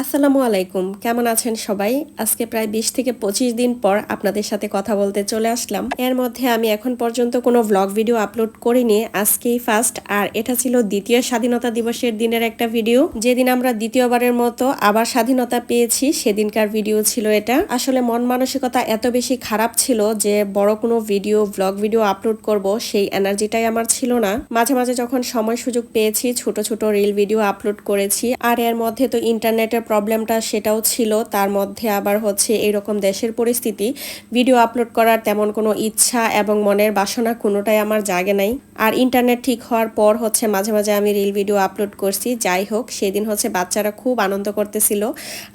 আসসালামু আলাইকুম। কেমন আছেন সবাই? আজকে প্রায় বিশ থেকে পঁচিশ দিন পর আপনাদের সাথে কথা বলতে চলে আসলাম। এর মধ্যে আমি এখন পর্যন্ত কোনো ভ্লগ ভিডিও আপলোড করিনি। আজকেই ফার্স্ট আর এটা ছিল দ্বিতীয় স্বাধীনতা দিবসের দিনের একটা ভিডিও যেদিন আমরা দ্বিতীয়বারের মতো আবার স্বাধীনতা পেয়েছি, সেদিনকার ভিডিও ছিল এটা। আসলে মন মানসিকতা এত বেশি খারাপ ছিল যে বড় কোনো ভিডিও ভ্লগ ভিডিও আপলোড করব, সেই এনার্জিটাই আমার ছিল না। মাঝে মাঝে যখন সময় সুযোগ পেয়েছি, ছোট ছোট রিল ভিডিও আপলোড করেছি। আর এর মধ্যে তো ইন্টারনেটের প্রবলেমটা সেটাও ছিল। তার মধ্যে আবার হচ্ছে এরকম দেশের পরিস্থিতি। ভিডিও আপলোড করার তেমন কোনো ইচ্ছা এবং মনের বাসনা কোনোটাই আমার জাগে নাই। আর ইন্টারনেট ঠিক হওয়ার পর হচ্ছে মাঝে মাঝে আমি রিল ভিডিও আপলোড করছি। যাই হোক, সেদিন হচ্ছে বাচ্চারা খুব আনন্দ করতেছিল।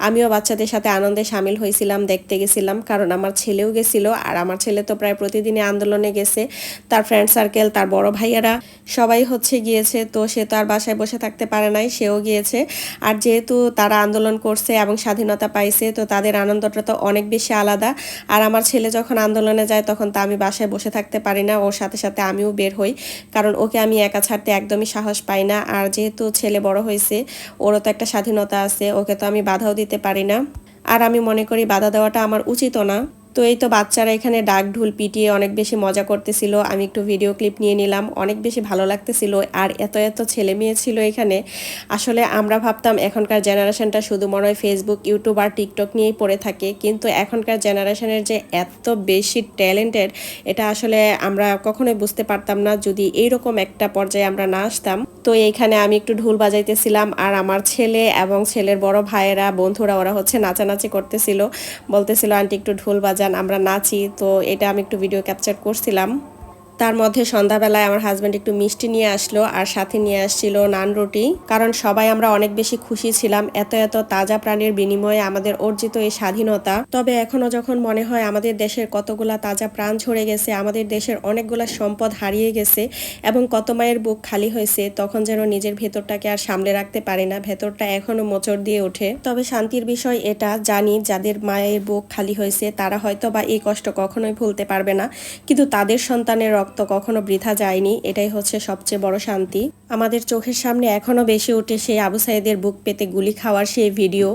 আমিও বাচ্চাদের সাথে আনন্দে সামিল হয়েছিলাম, দেখতে গেছিলাম। কারণ আমার ছেলেও গেছিল আর আমার ছেলে তো প্রায় প্রতিদিনই আন্দোলনে গেছে। তার ফ্রেন্ড সার্কেল তার বড় ভাইয়ারা সবাই হচ্ছে গিয়েছে। তো সে তো আর বাসায় বসে থাকতে পারে নাই, সেও গিয়েছে। আর যেহেতু তারা আন্দোলন করছে এবং স্বাধীনতা পাইছে, তো তাদের আনন্দটা তো অনেক বেশি আলাদা। আর আমার ছেলে যখন আন্দোলনে যায়, তখন তো আমি বাসায় বসে থাকতে পারি না, ওর সাথে সাথে আমিও বের হই, কারণ ওকে আমি একা ছাড়তে একদমই সাহস পাই না। আর যেহেতু ছেলে বড় হয়েছে ওরও তো একটা স্বাধীনতা আছে, ওকে তো আমি বাধাও দিতে পারি না। আর আমি মনে করি বাধা দেওয়াটা আমার উচিতও না। তো এই তো বাচ্চারা এখানে ডাক ঢুল পিটিয়ে অনেক বেশি মজা করতেছিল। আমি একটু ভিডিও ক্লিপ নিয়ে নিলাম, অনেক বেশি ভালো লাগতেছিল। আর এত এত ছেলে মেয়ে ছিল এখানে। আসলে আমরা ভাবতাম এখনকার জেনারেশনটা শুধু মনে হয় ফেসবুক ইউটিউব আর টিকটক নিয়েই পড়ে থাকে। কিন্তু এখনকার জেনারেশনের যে এত বেশি ট্যালেন্টেড এটা আসলে আমরা কখনোই বুঝতে পারতাম না। যদি এইরকম একটা পর্যায়ে আমরা না আসতাম তো এইখানে আমি একটু ঢোল বাজাইতেছিলাম আর আমার ছেলে এবং ছেলের বড় ভাইয়েরা, বন্ধুরা, ওরা হচ্ছে নাচানাচি করতেছিল। বলতেছিল, আন্টি, একটু ঢোল বাজান, আমরা নাচি। তো এটা আমি একটু ভিডিও ক্যাপচার করছিলাম। তার মধ্যে সন্ধ্যাবেলায় আমার হাজব্যান্ড একটু মিষ্টি নিয়ে আসলো আর সাথে নিয়ে আসছিল নান রুটি। কারণ সবাই আমরা অনেক বেশি খুশি ছিলাম এত এত তাজা প্রাণীর বিনিময়ে আমাদের অর্জিত এই স্বাধীনতা। তবে এখনও যখন মনে হয় আমাদের দেশের কতগুলা তাজা প্রাণ ঝরে গেছে, আমাদের দেশের অনেকগুলা সম্পদ হারিয়ে গেছে এবং কত মায়ের বুক খালি হয়েছে, তখন যেন নিজের ভেতরটাকে আর সামলে রাখতে পারি না, ভেতরটা এখনও মোচড় দিয়ে ওঠে। তবে শান্তির বিষয় এটা, জানি যাদের মায়ের বুক খালি হয়েছে, তারা হয়তো বা এই কষ্ট কখনোই ভুলতে পারবে না। কিন্তু তাদের সন্তানের রক্ত কখনো বৃথা যায়নি এটাই হচ্ছে সবচেয়ে বড় শান্তি। আমাদের চোখের সামনে এখনও বেশি ওঠে সেই আবু সাইদের বুক পেতে গুলি খাওয়ার সেই ভিডিও।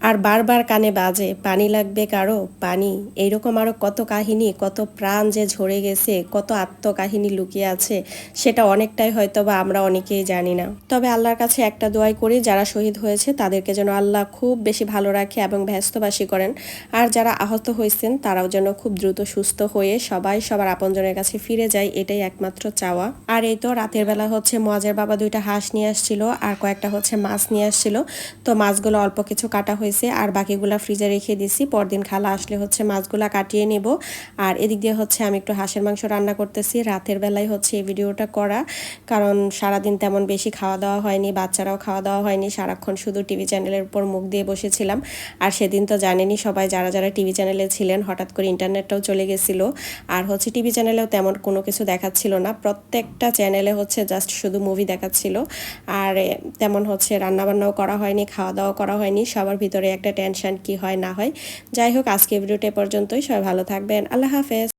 আর বারবার কানে বাজে, পানি লাগবে কারও? পানি। এইরকম আরও কত কাহিনী, কত প্রাণ যে ঝরে গেছে, কত আত্মকাহিনী লুকিয়ে আছে, সেটা অনেকটাই হয়তো বা আমরা অনেকেই জানি না। তবে আল্লাহর কাছে একটা দোয়াই করি, যারা শহীদ হয়েছে তাদেরকে যেন আল্লাহ খুব বেশি ভালো রাখে এবং ব্যস্তবাসী করেন। আর যারা আহত হয়েছেন তারাও যেন খুব দ্রুত সুস্থ হয়ে সবাই সবার আপনজনের কাছে ফিরে যায়, এটাই একমাত্র চাওয়া। আর এই তো রাতের বেলা হচ্ছে মজার বাবা দুইটা হাঁস নিয়ে আসছিল আর কয়েকটা হচ্ছে মাছ নিয়ে আসছিল। তো মাছগুলো অল্প কিছু কাটা হয়েছে আর বাকিগুলো ফ্রিজে রেখে দিছি। পরদিন খালা আসলে হচ্ছে মাছগুলো কাটিয়ে নেব। আর এদিক দিয়ে হচ্ছে আমি একটু হাঁসের মাংস রান্না করতেছি। রাতের বেলায় হচ্ছে এই ভিডিওটা করা। কারণ সারাদিন তেমন বেশি খাওয়া দাওয়া হয়নি, বাচ্চারাও খাওয়া দাওয়া হয়নি। সারাক্ষণ শুধু টিভি চ্যানেলের উপর মুখ দিয়ে বসেছিলাম। আর সেদিন তো জানেনি সবাই যারা যারা টিভি চ্যানেলে ছিলেন, হঠাৎ করে ইন্টারনেটটাও চলে গেছিল। আর হচ্ছে টিভি চ্যানেলেও তেমন কোনো কিছু দেখাচ্ছিল না। প্রত্যেকটা চ্যানেলে হচ্ছে জাস্ট শুধু মুভি দেখাচ্ছিল। আর তেমন হচ্ছে রান্নাবান্নাও করা হয়নি খাওয়া দাওয়া করা হয়নি, সবার ভিতরে একটা টেনশন কি হয় না হয়। যাই হোক আজকে ভিডিওটা পর্যন্তই, সবাই ভালো থাকবেন, আল্লাহ হাফেজ।